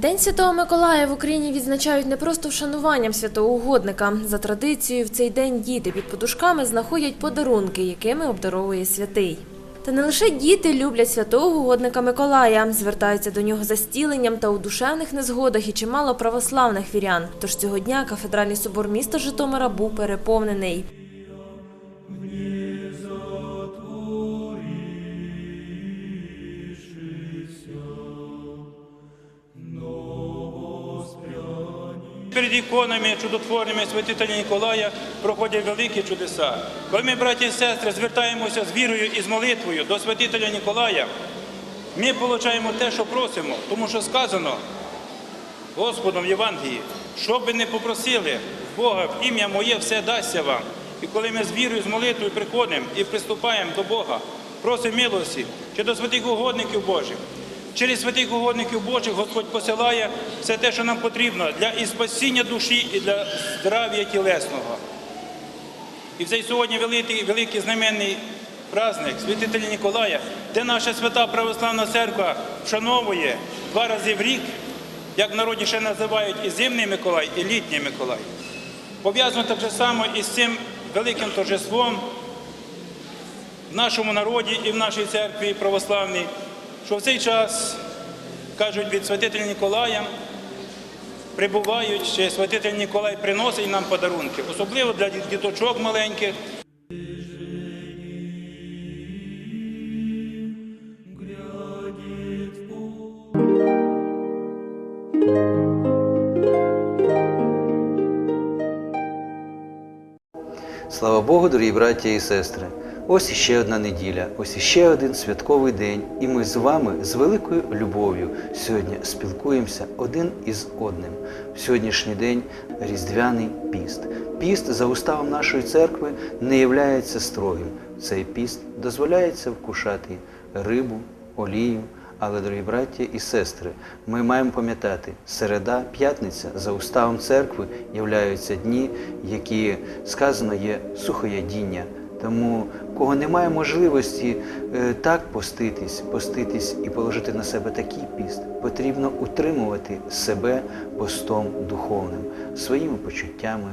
День Святого Миколая в Україні відзначають не просто вшануванням святого угодника. За традицією, в цей день діти під подушками знаходять подарунки, якими обдаровує святий. Та не лише діти люблять святого угодника Миколая, звертаються до нього за стіленням та у душевних незгодах і чимало православних вірян. Тож цього дня кафедральний собор міста Житомира був переповнений. Перед іконами чудотворними святителя Ніколая проходять великі чудеса. Коли ми, браті і сестри, звертаємося з вірою і з молитвою до святителя Ніколая, ми отримуємо те, що просимо, тому що сказано Господом в Євангелії, що би не попросили Бога в ім'я моє, все дасться вам. І коли ми з вірою, з молитвою приходимо і приступаємо до Бога, просимо милості чи до святих угодників Божих. Через святих угодників Божих Господь посилає все те, що нам потрібно для і спасіння душі, і для здрав'я тілесного. І в цей сьогодні великий, великий знаменний праздник святителя Ніколая, де наша свята православна церква вшановує два рази в рік, як в народі ще називають і зимний Миколай, і літній Миколай. Пов'язано так же само із цим великим торжеством в нашому народі і в нашій церкві православній, що в цей час, кажуть, від святителя Ніколая прибувають, ще святитель Ніколай приносить нам подарунки, особливо для діточок маленьких. Слава Богу, дорогі браття і сестри! Ось іще одна неділя, ось іще один святковий день, і ми з вами з великою любов'ю сьогодні спілкуємося один із одним. Сьогоднішній день різдвяний піст. Піст за уставом нашої церкви не являється строгим. Цей піст дозволяється вкушати рибу, олію. Але, дорогі браття і сестри, ми маємо пам'ятати, середа, п'ятниця за уставом церкви являються дні, які сказано є сухоядіння. Тому, кого немає можливості е, так поститись, поститись і положити на себе такий піст, потрібно утримувати себе постом духовним, своїми почуттями,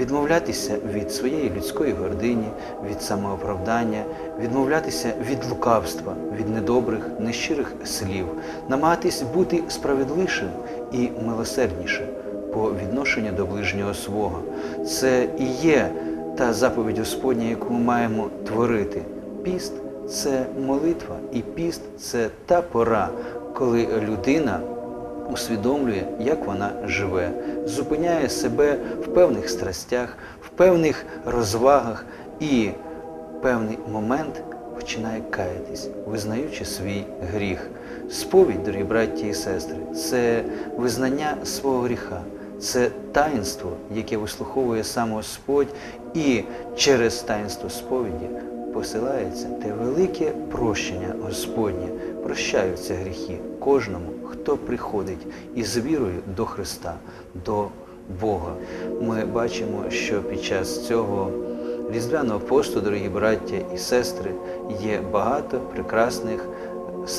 відмовлятися від своєї людської гордині, від самооправдання, відмовлятися від лукавства, від недобрих, нещирих слів, намагатись бути справедливішим і милосерднішим по відношенню до ближнього свого. Це і є та заповідь Господня, яку ми маємо творити. Піст це молитва, і піст це та пора, коли людина усвідомлює, як вона живе, зупиняє себе в певних страстях, в певних розвагах і в певний момент починає каятись, визнаючи свій гріх. Сповідь, дорогі браті і сестри, це визнання свого гріха. Це таїнство, яке вислуховує сам Господь, і через таїнство сповіді посилається те велике прощення Господнє. Прощаються гріхи кожному, хто приходить із вірою до Христа, до Бога. Ми бачимо, що під час цього різдвяного посту, дорогі браття і сестри, є багато прекрасних,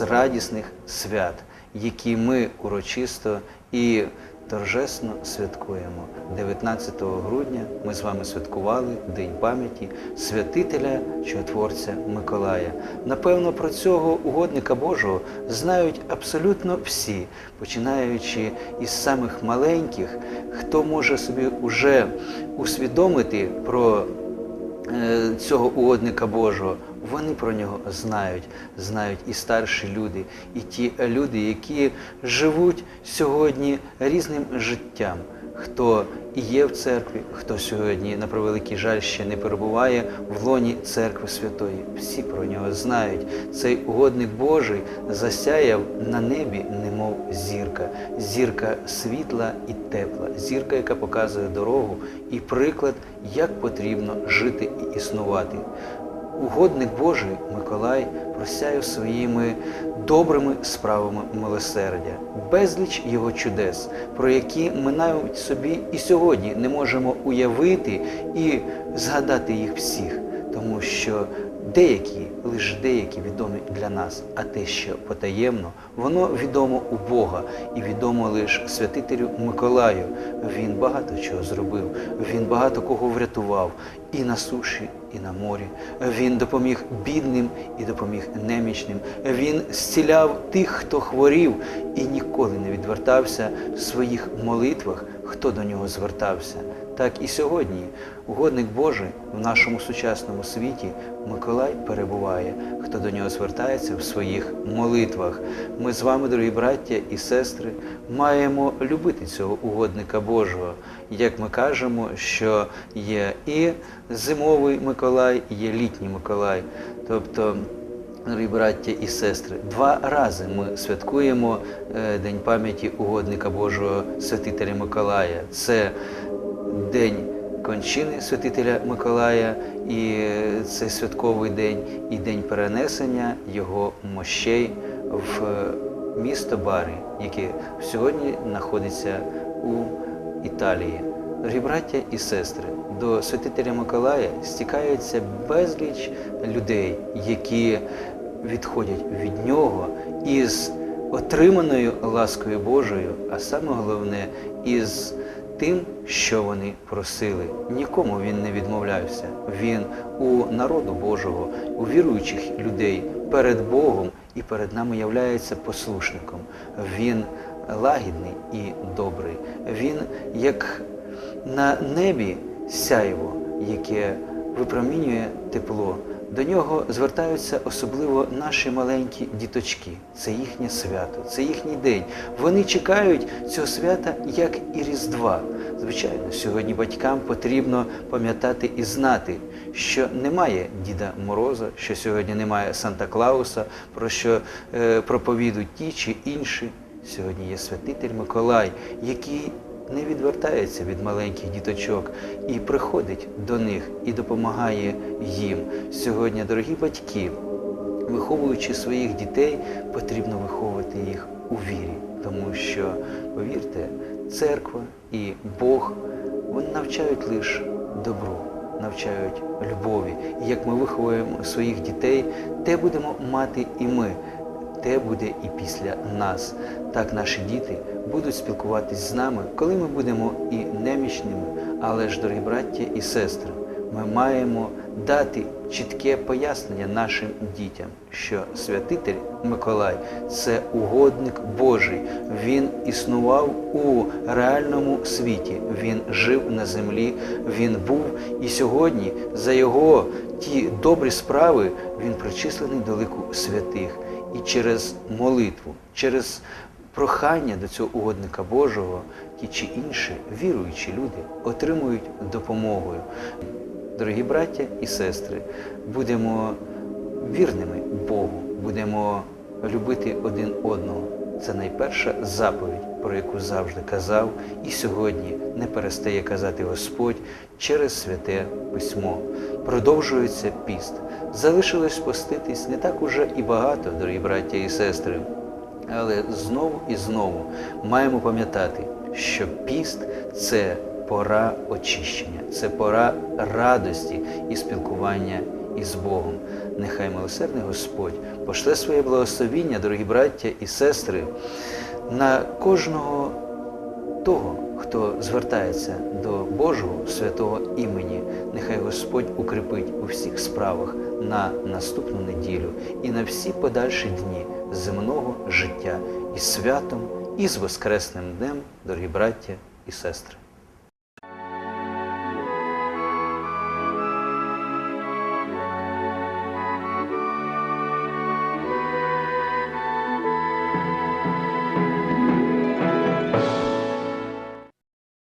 радісних свят, які ми урочисто і торжесно святкуємо. 19 грудня ми з вами святкували День пам'яті святителя чудотворця Миколая. Напевно, про цього угодника Божого знають абсолютно всі, починаючи із самих маленьких, хто може собі уже усвідомити про е, цього угодника Божого. Вони про нього знають, знають і старші люди, і ті люди, які живуть сьогодні різним життям. Хто і є в церкві, хто сьогодні, на превеликий жаль, ще не перебуває в лоні церкви святої. Всі про нього знають. Цей угодник Божий засяяв на небі, немов зірка, зірка світла і тепла, зірка, яка показує дорогу і приклад, як потрібно жити і існувати. Угодник Божий Миколай просяє своїми добрими справами милосердя, безліч його чудес, про які ми навіть собі і сьогодні не можемо уявити і згадати їх всіх, тому що деякі, лише деякі відомі для нас, а те, що потаємно, воно відомо у Бога і відомо лише святителю Миколаю. Він багато чого зробив, він багато кого врятував і на суші, і на морі. Він допоміг бідним і допоміг немічним. Він зціляв тих, хто хворів, і ніколи не відвертався в своїх молитвах, хто до нього звертався. Так і сьогодні угодник Божий в нашому сучасному світі Миколай перебуває, хто до нього звертається в своїх молитвах. Ми з вами, дорогі браття і сестри, маємо любити цього угодника Божого. Як ми кажемо, що є і зимовий Миколай, і є літній Миколай. Тобто Дорогі браття і сестри, два рази ми святкуємо е, День пам'яті угодника Божого святителя Миколая. Це День кончини святителя Миколая, і це святковий день, і день перенесення його мощей в е, місто Бари, яке сьогодні знаходиться у Італії. Дорогі браття і сестри, до святителя Миколая стікається безліч людей, які відходять від нього із отриманою ласкою Божою, а саме головне із тим, що вони просили. Нікому він не відмовлявся. Він у народу Божого, у віруючих людей перед Богом і перед нами являється послушником. Він лагідний і добрий. Він як на небі сяйво, яке випромінює тепло. До нього звертаються особливо наші маленькі діточки. Це їхнє свято, це їхній день. Вони чекають цього свята як і Різдва. Звичайно, сьогодні батькам потрібно пам'ятати і знати, що немає Діда Мороза, що сьогодні немає Санта Клауса, про що е, проповідують ті чи інші. Сьогодні є святитель Миколай, який не відвертається від маленьких діточок і приходить до них і допомагає їм. Сьогодні, дорогі батьки, виховуючи своїх дітей, потрібно виховувати їх у вірі, тому що, повірте, церква і Бог вони навчають лише добру, навчають любові. І як ми виховуємо своїх дітей, те будемо мати і ми. Те буде і після нас. Так наші діти будуть спілкуватись з нами, коли ми будемо і немічними. Але ж, дорогі браття і сестри, ми маємо дати чітке пояснення нашим дітям, що святитель Миколай це угодник Божий. Він існував у реальному світі. Він жив на землі, він був і сьогодні за його ті добрі справи він причислений до лику святих. І через молитву, через прохання до цього угодника Божого, ті чи інші віруючі люди отримують допомогою. Дорогі браття і сестри, будемо вірними Богу, будемо любити один одного. Це найперша заповідь, про яку завжди казав, і сьогодні не перестає казати Господь через святе письмо. Продовжується піст. Залишилось поститись не так уже і багато, дорогі браття і сестри. Але знову і знову маємо пам'ятати, що піст це пора очищення, це пора радості і спілкування із Богом. Нехай милосердний Господь пошле своє благословіння, дорогі браття і сестри, на кожного того, хто звертається до Божого святого імені. Нехай Господь укріпить у всіх справах на наступну неділю і на всі подальші дні земного життя із святом і з Воскресним днем, дорогі браття і сестри.